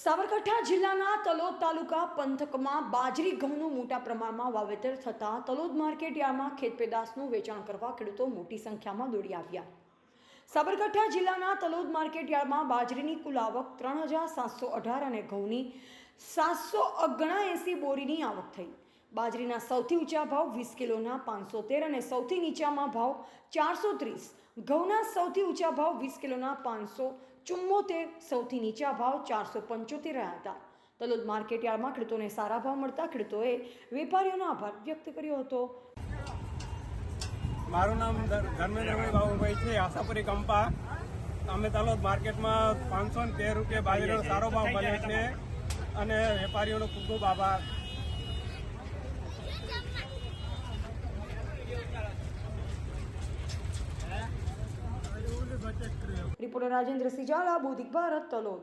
સાબરકાંઠા જિલ્લાના તલોદ તાલુકા પંથકમાં બાજરી ઘઉંનું મોટા પ્રમાણમાં વાવેતર થતાં તલોદ માર્કેટ યાર્ડમાં ખેત વેચાણ કરવા ખેડૂતો મોટી સંખ્યામાં દોડી આવ્યા. સાબરકાંઠા જિલ્લાના તલોદ માર્કેટ યાર્ડમાં બાજરીની કુલ આવક ત્રણ હજાર સાતસો અઢાર અને ઘઉંની સાતસો ઓગણા એંસી બોરીની આવક થઈ. બાજરીના સૌથી ઊંચા ભાવ વીસ કિલોના પાંચસો તેર અને સૌથી નીચામાં ભાવ ચારસો ત્રીસ. ઘઉંના સૌથી ઊંચા ભાવ વીસ કિલોના પાંચસો ચુમ્મોતેર, સૌથી નીચા ભાવ ચારસો પંચોતેર રહ્યા હતા. તલોદ માર્કેટ યાર્ડમાં ખેડૂતોને સારા ભાવ મળતા ખેડૂતોએ વેપારીઓનો આભાર વ્યક્ત કર્યો હતો. મારું નામ ધર્મેન્દ્રભાઈ બાબુભાઈ છે, આશાપુરી કંપા. અમે તલોદ માર્કેટમાં પાંચસો ને તેર રૂપિયા બાજરીનો સારો ભાવ મળે છે અને વેપારીઓનો ખૂબ ખૂબ આભાર. રિપોર્ટર રાજેન્દ્ર સિજાલા બોધિક ભારત તલોદ